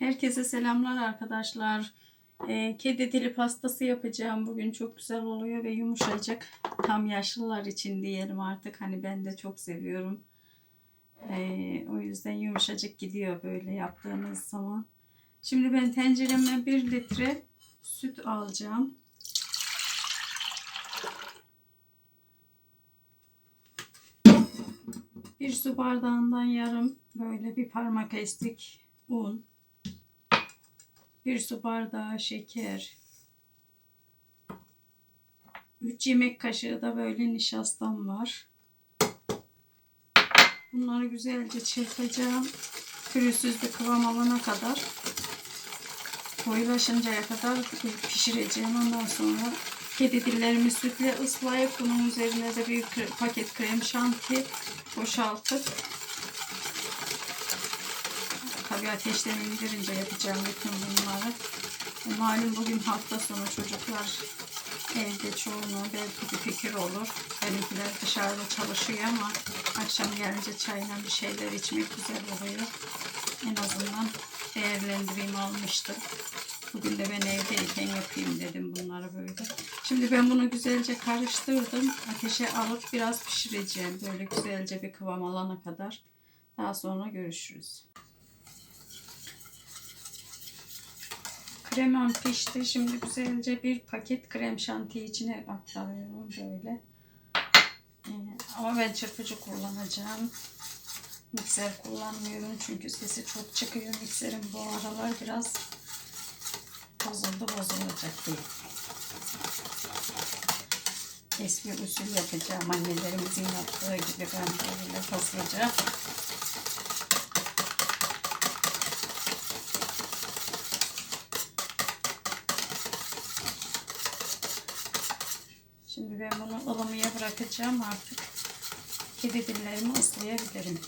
Herkese selamlar arkadaşlar. Ee, kedi dili pastası yapacağım. Bugün çok güzel oluyor ve yumuşacık. Tam yaşlılar için diyelim artık. Hani ben de çok seviyorum. Ee, o yüzden yumuşacık gidiyor böyle yaptığınız zaman. Şimdi ben tencereme 1 litre süt alacağım. Bir su bardağından yarım böyle bir parmak estik un. Bir su bardağı şeker. 3 yemek kaşığı da böyle nişastam var. Bunları güzelce çırpacağım. Pürüzsüz bir kıvam alana kadar koyulaşıncaya kadar pişireceğim. Ondan sonra kedi dillerimi sütle ıslayıp bunun üzerine de bir paket krem şanti boşaltıp tabii ateşten indirince yapacağım bütün bunları. E, Malum bugün hafta sonu çocuklar evde çoğunu belki bir fikir olur. Benimkiler dışarıda çalışıyor ama akşam gelince çayla bir şeyler içmek güzel oluyor. En azından değerlendireyim almıştım. Bugün de ben evdeyken yapayım dedim bunları böyle. Şimdi ben bunu güzelce karıştırdım. Ateşe alıp biraz pişireceğim. Böyle güzelce bir kıvam alana kadar. Daha sonra görüşürüz. Kremam pişti. Şimdi güzelce bir paket krem şanti içine aktarıyorum böyle. Ama ben çırpıcı kullanacağım. Mikser kullanmıyorum çünkü sesi çok çıkıyor. Mikserim bu aralar biraz bozuldu bozulacak değil. Eski usul yapacağım. Annelerimizin yaptığı gibi ben böyle hızlıca Şimdi ben bunu ılımıya bırakacağım artık. Kedi dillerimi ıslayabilirim.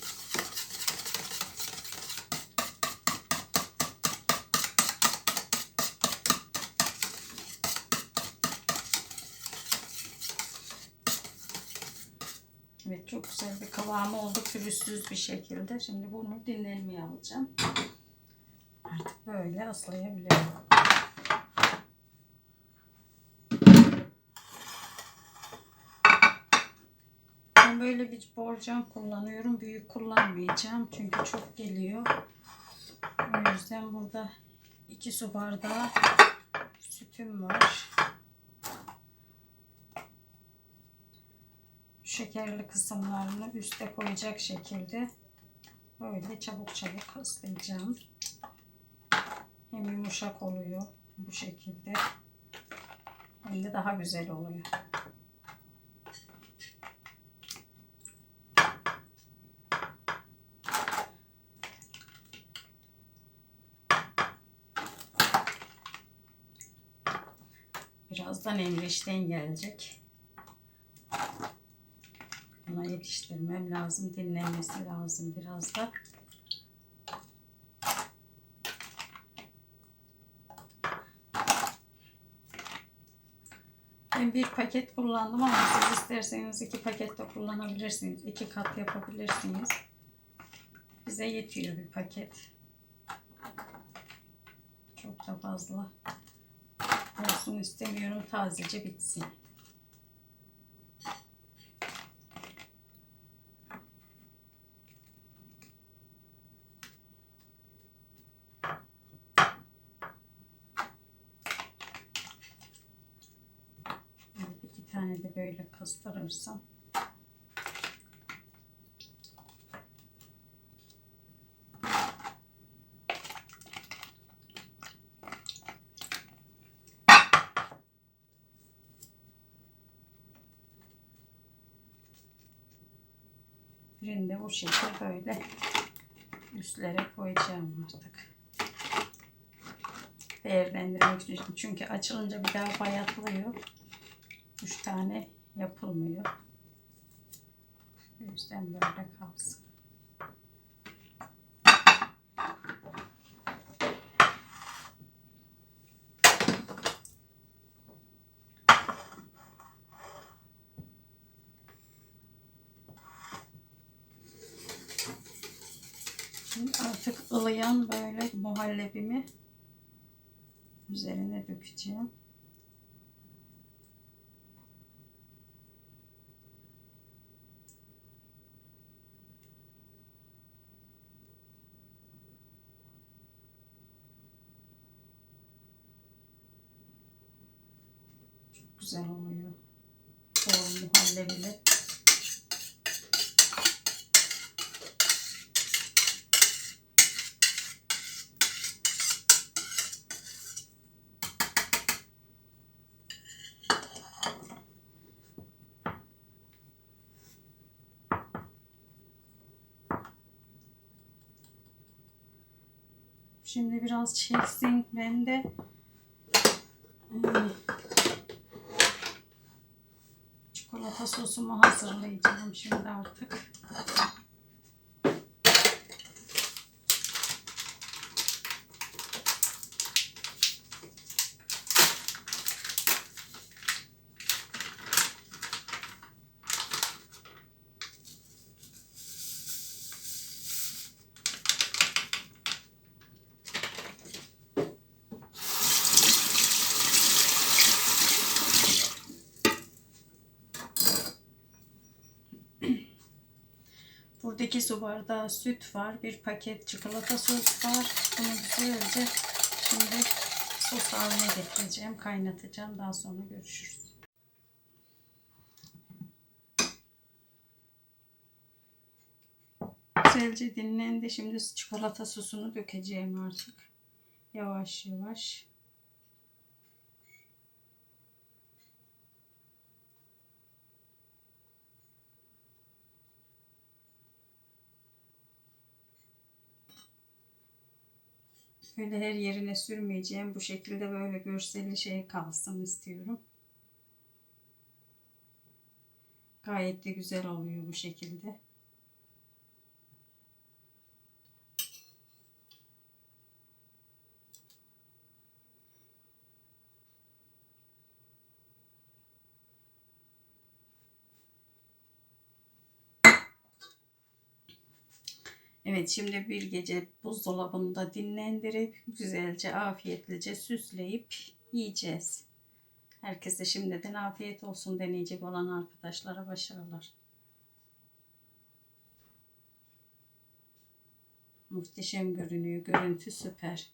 Evet çok güzel bir kıvamı oldu pürüzsüz bir şekilde. Şimdi bunu dinlenmeye alacağım. Artık böyle ıslayabilirim. Böyle bir borcam kullanıyorum. Büyük kullanmayacağım. Çünkü çok geliyor. O yüzden burada iki su bardağı sütüm var. Şekerli kısımlarını üste koyacak şekilde böyle çabuk çabuk ıslayacağım. Hem yumuşak oluyor bu şekilde. Hem de daha güzel oluyor. Birazdan Emre gelecek. Ona yetiştirmem lazım. Dinlenmesi lazım biraz da. Ben bir paket kullandım ama siz isterseniz iki paket de kullanabilirsiniz. İki kat yapabilirsiniz. Bize yetiyor bir paket. Çok da fazla olsun istemiyorum. Tazece bitsin. Evet, iki tane de böyle kastırırsam. Birini de bu şekilde böyle üstlere koyacağım artık. Değerlendirmek için. Çünkü açılınca bir daha bayatlıyor. Üç tane yapılmıyor. O yüzden böyle kalsın. Artık ılıyan böyle muhallebimi üzerine dökeceğim. Çok güzel oluyor. Bol muhallebili. Şimdi biraz çeksin. Ben de çikolata sosumu hazırlayacağım şimdi artık. Burada iki su bardağı süt var. Bir paket çikolata sos var. Bunu güzelce şimdi sos haline getireceğim. Kaynatacağım. Daha sonra görüşürüz. Güzelce dinlendi. Şimdi çikolata sosunu dökeceğim artık. Yavaş yavaş. Böyle her yerine sürmeyeceğim. Bu şekilde böyle görseli şey kalsın istiyorum. Gayet de güzel oluyor bu şekilde. Evet şimdi bir gece buzdolabında dinlendirip güzelce afiyetlice süsleyip yiyeceğiz. Herkese şimdiden afiyet olsun deneyecek olan arkadaşlara başarılar. Muhteşem görünüyor. Görüntü süper.